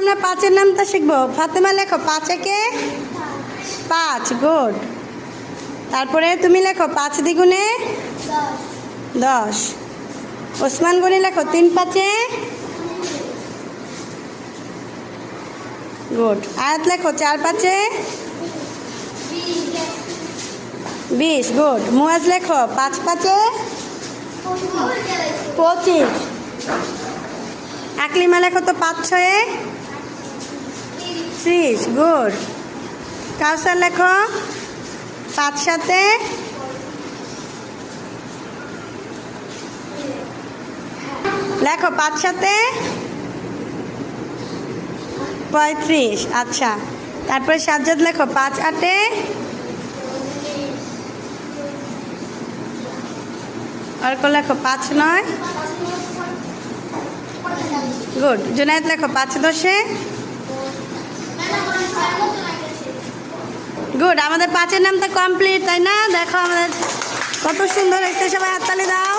আমরা পাঁচের নামটা শিখব। ফাতেমা লেখো, পাঁচ একে পাঁচ, গুড। তারপরে তুমি লেখো, পাঁচ দ্বিগুণে দশ। ওসমান গনি লেখো, তিন পাঁচে গুড। আয়াত লেখো, চার পাঁচে বিশ, গুড। মুয়াজ লেখো, পাঁচ পাঁচে পঁচিশ। আকলিমা লেখো তো পাঁচ ছয়ে ত্রিশ, গুড। কাউসার লেখো? পাঁচ সাথে? লেখো, পাঁচ সাথে? পঁয়ত্রিশ আচ্ছা। তারপরে সাজ্জাদ লেখো, পাঁচ আটে? অর্ক লেখো, পাঁচ নয়। গুড। জুনায়েদ লেখো, পাঁচ দশে? গুড আমাদের পাঁচের নামটা কমপ্লিট তাই না? দেখো আমাদের কত সুন্দর হয়েছে, সবাই হাততালি দাও।